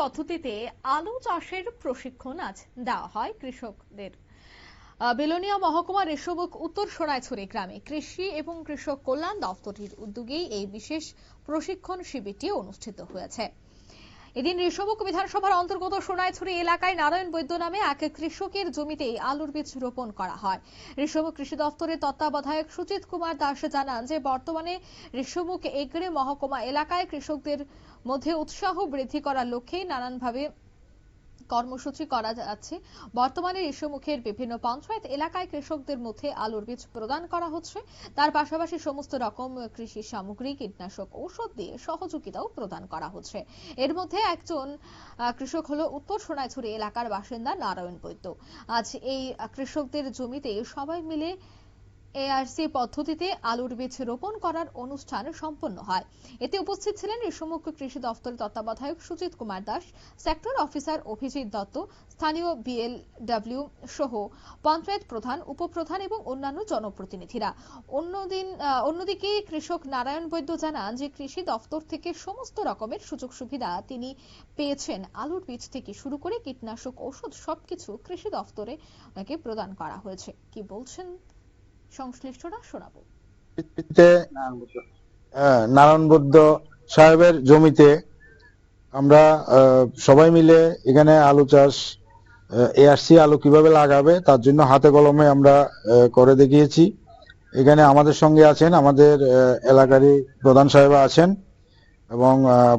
পদ্ধতিতে আলু চাষের প্রশিক্ষণ আজ দেওয়া হয় কৃষকদের। বেলোনিয়া মহকুমা রেশমুখ উত্তর সরাইছড়ি গ্রামে কৃষি এবং কৃষক কল্যাণ দপ্তরের উদ্যোগেই এই বিশেষ প্রশিক্ষণ শিবিরটি অনুষ্ঠিত হয়েছে। এদিন ঋষভুক বিধানসভার অন্তর্গত সোনাইছড়ি এলাকায় নারায়ণ বৈদ্য নামে এক কৃষকের জমিতে আলুর বীজ রোপণ করা হয়। ঋষভুক কৃষি দপ্তরের তত্ত্বাবধায়ক সুচিত কুমার দাস জানান যে, বর্তমানে ঋষভুক এগড়ে মহকুমা এলাকায় কৃষকদের মধ্যে উৎসাহ বৃদ্ধি করার লক্ষ্যে নানানভাবে কর্মসূচি করা যাচ্ছে। বর্তমানে ঋষমুখের বিভিন্ন পঞ্চায়েত এলাকায় কৃষকদের মধ্যে আলুর বীজ প্রদান করা হচ্ছে। তার পাশাপাশি সমস্ত রকম কৃষি সামগ্রী, কীটনাশক ঔষধ দিয়ে সহযোগিতাও প্রদান করা হচ্ছে। এর মধ্যে একজন কৃষক হলো উত্তর সোনাইছড়ি এলাকার বাসিন্দা নারায়ণ বৈদ্য। আজ এই কৃষকদের জমিতে সবাই মিলে এআরসি পদ্ধতিতে আলুর বীজ রোপণ করার অনুষ্ঠান সম্পন্ন হয়। এতে উপস্থিত ছিলেন ঋষমুখ কৃষি দপ্তরের তত্ত্বাবধায়ক সুজিত কুমার দাস, সেক্টর অফিসার অভিজিৎ দত্ত, স্থানীয় বিএলডব্লিউ সহ পঞ্চায়েত প্রধান, উপপ্রধান এবং অন্যান্য জনপ্রতিনিধিরা। অন্যদিন অন্যদিকে কৃষক নারায়ণ বৈদ্য জানান যে কৃষি দপ্তর থেকে সমস্ত রকমের সুযোগ সুবিধা তিনি পেয়েছেন। আলুর বীজ থেকে শুরু করে কীটনাশক ওষুধ সবকিছু কৃষি দপ্তরে ওনাকে প্রদান করা হয়েছে। কি বলছেন সংশ্লিষ্টরা শোনাবো। নারায়ণ সাহেবের জমিতে আমরা সবাই মিলে এখানে আলু চাষ এআরসি আলু কীভাবে লাগাবে তার জন্য হাতে কলমে আমরা করে দেখিয়েছি। এখানে আমাদের সঙ্গে আছেন আমাদের এলাকারই প্রধান সাহেব আছেন এবং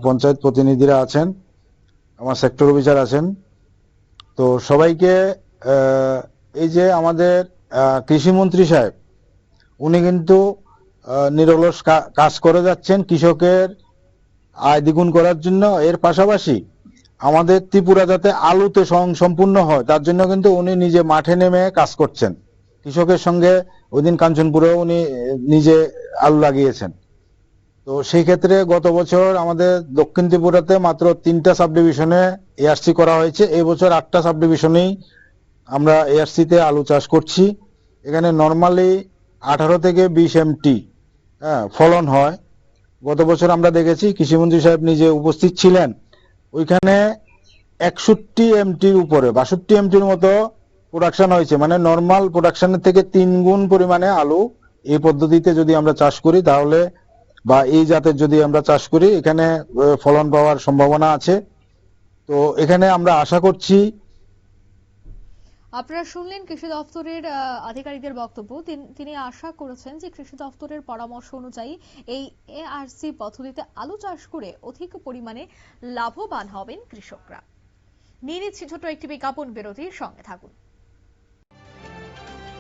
পঞ্চায়েত প্রতিনিধিরা আছেন, আমার সেক্টর অফিসার আছেন। তো সবাইকে এই যে আমাদের কৃষিমন্ত্রী সাহেব, উনি কিন্তু নিরলস কাজ করে যাচ্ছেন কৃষকের আয় দ্বিগুণ করার জন্য। এর পাশাপাশি আমাদের ত্রিপুরা যাতে আলুতে সম্পূর্ণ হয়, তার জন্য কিন্তু উনি নিজে মাঠে নেমে কাজ করছেন। কৃষকের সঙ্গে ওই দিন কাঞ্চনপুরেও উনি নিজে আলু লাগিয়েছেন। তো সেই ক্ষেত্রে গত বছর আমাদের দক্ষিণ ত্রিপুরাতে মাত্র তিনটা সাব ডিভিশনে এআরসি করা হয়েছে। এই বছর আটটা সাব ডিভিশনেই আমরা এআরসি তে আলু চাষ করছি। এখানে নর্মালি আঠারো থেকে বিশ এমটি হ্যাঁ ফলন হয়। গত বছর আমরা দেখেছি কৃষিমন্ত্রী সাহেব নিজে উপস্থিত ছিলেন। ওইখানে একষট্টি এমটির উপরে, বাষট্টি এমটির মতো প্রোডাকশন হয়েছে। মানে নর্মাল প্রোডাকশনের থেকে তিন গুণ পরিমাণে আলু এই পদ্ধতিতে যদি আমরা চাষ করি, তাহলে বা এই জাতের যদি আমরা চাষ করি, এখানে ফলন পাওয়ার সম্ভাবনা আছে। তো এখানে আমরা আশা করছি আপনারা শুনলেন কৃষি দপ্তরের আধিকারিকদের বক্তব্য। তিনি আশা করেছেন যে কৃষি দপ্তরের পরামর্শ অনুযায়ী এই এআরসি পদ্ধতিতে আলু চাষ করে অধিক পরিমাণে লাভবান হবেন কৃষকরা। নিয়ে নিচ্ছি ছোট একটি বিজ্ঞাপন বিরতির সঙ্গে থাকুন।